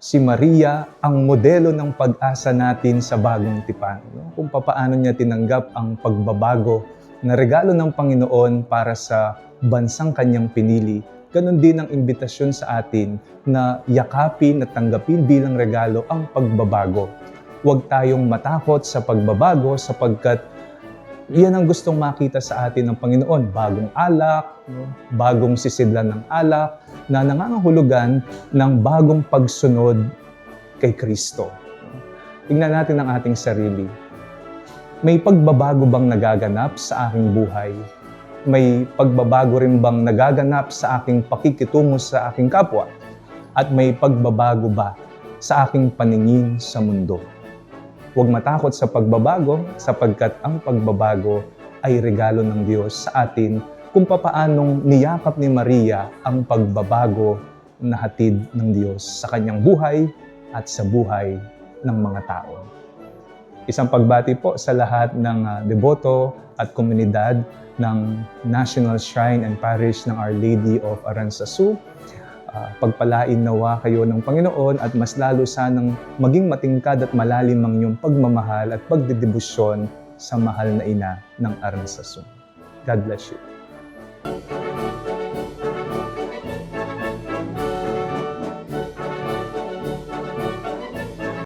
si Maria ang modelo ng pag-asa natin sa bagong tipan. No? Kung papaano niya tinanggap ang pagbabago na regalo ng Panginoon para sa bansang kanyang pinili. Ganon din ang imbitasyon sa atin na yakapin at tanggapin bilang regalo ang pagbabago. Huwag tayong matakot sa pagbabago sapagkat iyan ang gustong makita sa atin ng Panginoon. Bagong alak, bagong sisidlan ng alak, na nangangahulugan ng bagong pagsunod kay Kristo. Tingnan natin ang ating sarili. May pagbabago bang nagaganap sa aking buhay? May pagbabago rin bang nagaganap sa aking pakikitungo sa aking kapwa? At may pagbabago ba sa aking paningin sa mundo? Huwag matakot sa pagbabago sapagkat ang pagbabago ay regalo ng Diyos sa atin kung papaanong niyakap ni Maria ang pagbabago na hatid ng Diyos sa kanyang buhay at sa buhay ng mga tao. Isang pagbati po sa lahat ng ah, deboto at komunidad ng National Shrine and Parish ng Our Lady of Aranzazu. Ah, pagpalain nawa kayo ng Panginoon at mas lalo sanang maging matingkad at malalim ang iyong pagmamahal at pagdedebosyon sa mahal na ina ng Aranzazu. God bless you.